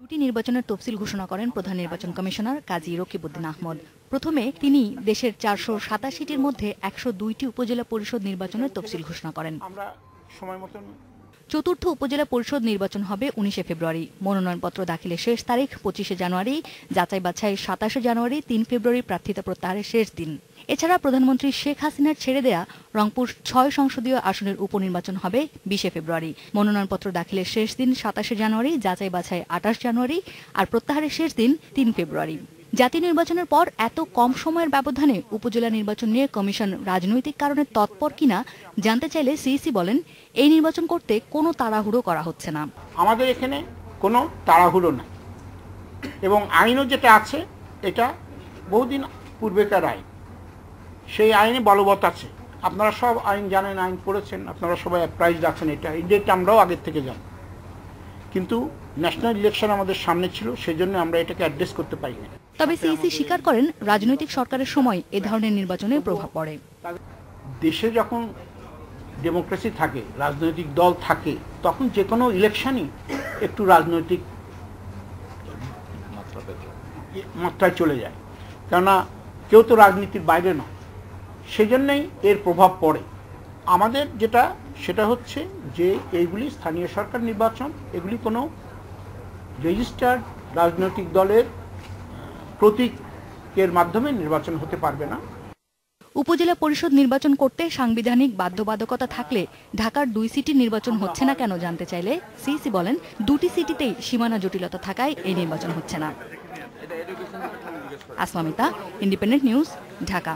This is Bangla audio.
দুটি নির্বাচনের তফসিল ঘোষণা করেন প্রধান নির্বাচন কমিশনার কাজী রকিবুদ্দিন আহমদ। প্রথমে তিনি দেশের চারশো সাতাশিটির মধ্যে একশো দুইটি উপজেলা পরিষদ নির্বাচনের তফসিল ঘোষণা করেন। আমরা সময় মতন চতুর্থ উপজেলা পরিষদ নির্বাচন হবে উনিশে ফেব্রুয়ারি। মনোনয়নপত্র দাখিলের শেষ তারিখ পঁচিশে জানুয়ারি, যাচাই বাছাই সাতাশে জানুয়ারি, তিন ফেব্রুয়ারি প্রার্থিতা প্রত্যাহারের শেষ দিন। এছাড়া প্রধানমন্ত্রী শেখ হাসিনার ছেড়ে দেয়া রংপুর ছয় সংসদীয় আসনের উপনির্বাচন হবে বিশে ফেব্রুয়ারি। মনোনয়নপত্র দাখিলের শেষ দিন সাতাশে জানুয়ারি, যাচাই বাছাই আঠাশ জানুয়ারি, আর প্রত্যাহারের শেষ দিন তিন ফেব্রুয়ারি। জাতীয় নির্বাচনের পর এত কম সময়ের ব্যবধানে উপজেলা নির্বাচন নিয়ে কমিশন রাজনৈতিক কারণে তৎপর কিনা জানতে চাইলে সিইসি বলেন, এই নির্বাচন করতে কোনো তাড়াহুড়ো করা হচ্ছে না। আমাদের এখানে কোনো তাড়াহুড়ো নাই। এবং আইনও যেটা আছে, এটা বহুদিন পূর্বেকার আইন। সেই আইনে বলবৎ আছে। আপনারা সব আইন জানেন, আইন পড়েছেন, আপনারা সবাই প্রাইজ রাখছেন এটা। এই ডেটটা আমরাও আগের থেকে জানি। কিন্তু ন্যাশনাল ইলেকশন আমাদের সামনে ছিল সেই জন্য আমরা এটাকে অ্যাড্রেস করতে পারি না তবে সিইসি স্বীকার করেন রাজনৈতিক সরকারের সময় এ ধরনের নির্বাচনে প্রভাব পড়ে। দেশে যখন ডেমোক্রেসি থাকে, রাজনৈতিক দল থাকে, তখন যে কোনো ইলেকশনই একটু রাজনৈতিক মাত্রায় চলে যায়। কেননা কেউ তো রাজনীতির বাইরে নয়। সেজন্যই এর প্রভাব পড়ে। আমাদের যেটা, সেটা হচ্ছে যে এইগুলি স্থানীয় সরকার নির্বাচন, এগুলি কোনো রেজিস্টার্ড রাজনৈতিক দলের প্রতীকের মাধ্যমে নির্বাচন হতে পারবে না। উপজেলা পরিষদ নির্বাচন করতে সাংবিধানিক বাধ্যবাধকতা থাকলে ঢাকার দুই সিটি নির্বাচন হচ্ছে না কেন জানতে চাইলে সিইসি বলেন দুটি সিটিতেই সীমানা জটিলতা থাকায় এই নির্বাচন হচ্ছে না। আসমামিতা ইন্ডিপেন্ডেন্ট নিউজ ঢাকা।